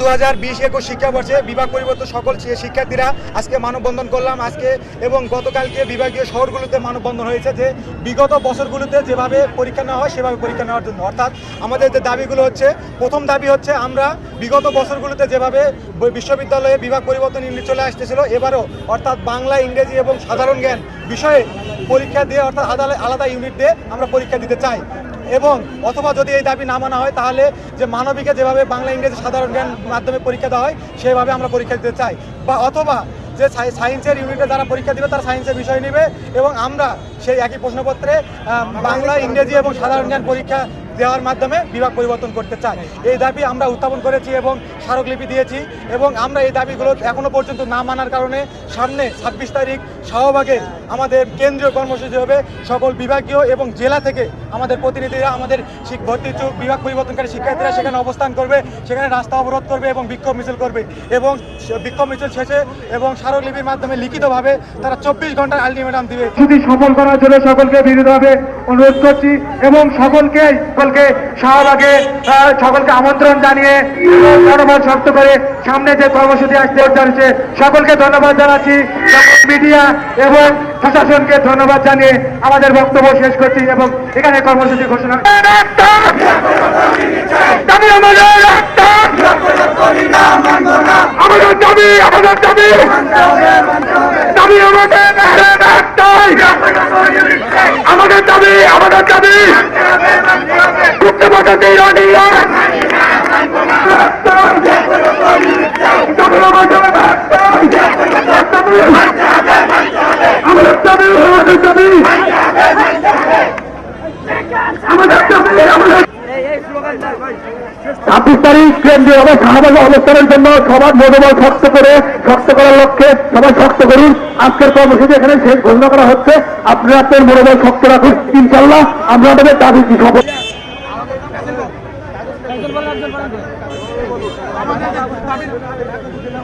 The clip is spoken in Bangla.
দু হাজার বিশ একুশ শিক্ষাবর্ষে বিভাগ পরিবর্তন সকল শিক্ষার্থীরা আজকে মানববন্ধন করলাম আজকে এবং গতকালকে বিভাগীয় শহরগুলোতে মানববন্ধন হয়েছে যে বিগত বছরগুলোতে যেভাবে পরীক্ষা নেওয়া হয়, সেভাবে পরীক্ষা নেওয়ার জন্য। অর্থাৎ আমাদের যে দাবিগুলো হচ্ছে, প্রথম দাবি হচ্ছে আমরা বিগত বছরগুলোতে যেভাবে বিশ্ববিদ্যালয়ে বিভাগ পরিবর্তন ইউনিট চলে আসতেছিল, এবারও অর্থাৎ বাংলা, ইংরেজি এবং সাধারণ জ্ঞান বিষয়ে পরীক্ষা দিয়ে অর্থাৎ আলাদা আলাদা ইউনিট দিয়ে আমরা পরীক্ষা দিতে চাই। এবং অথবা যদি এই দাবি না মানা হয়, তাহলে যে মানবিকে যেভাবে বাংলা, ইংরেজি সাধারণ জ্ঞান মাধ্যমে পরীক্ষা দেওয়া হয়, সেভাবে আমরা পরীক্ষা দিতে চাই। বা অথবা যে সায়েন্সের ইউনিটে যারা পরীক্ষা দিবে, তারা সায়েন্সের বিষয় নেবে এবং আমরা সেই একই প্রশ্নপত্রে বাংলা, ইংরেজি এবং সাধারণ জ্ঞান পরীক্ষা দেওয়ার মাধ্যমে বিভাগ পরিবর্তন করতে চাই এই দাবি আমরা উত্থাপন করেছি এবং স্মারকলিপি দিয়েছি এবং আমরা এই দাবিগুলো এখনও পর্যন্ত না মানার কারণে সামনে ছাব্বিশ তারিখ শাহবাগে আমাদের কেন্দ্রীয় কর্মসূচি হবে। সকল বিভাগীয় এবং জেলা থেকে আমাদের প্রতিনিধিরা, আমাদের ভর্তি বিভাগ পরিবর্তনকারী শিক্ষার্থীরা সেখানে অবস্থান করবে, সেখানে রাস্তা অবরোধ করবে এবং বিক্ষোভ মিছিল করবে এবং বিক্ষোভ মিছিল শেষে এবং স্মারকলিপির মাধ্যমে লিখিতভাবে তারা চব্বিশ ঘণ্টার আলটিমেটাম দিবে। ছুটি সফল করার জন্য সকলকে বিনীতভাবে অনুরোধ করছি এবং সকলকে সকলকে শাহবাগে সকলকে আমন্ত্রণ জানিয়ে ধন্যবাদ শক্ত করে সামনে যে কর্মসূচি আসতে যাচ্ছে সকলকে ধন্যবাদ জানাচ্ছি। মিডিয়া এবং প্রশাসনকে ধন্যবাদ জানিয়ে আমাদের বক্তব্য শেষ করছি এবং এখানে কর্মসূচি ঘোষণা দাবি আমাদের একটা! আমাদের দাবি আমাদের দাবি। দাবি আমাদের আমাদের। দাবি আমাদের দাবি। মুক্ত বাঁচাতে ইরানিয়ান আমাদের দাবি আমাদের দাবি আমাদের দাবি আমাদের ছাব্বিশ তারিখ কেন্দ্রীয় ভাবে শাহবাগে অবস্থানের জন্য সবার মনোবল শক্ত করে, শক্ত করার লক্ষ্যে সবাই শক্ত করুন। আজকের কর্মসূচি এখানে শেষ। ঘোষণা করা হচ্ছে, আপনারা আপনার মনোবল শক্ত রাখুন। ইনশাল্লাহ আমরা আমাদের দাবি সফল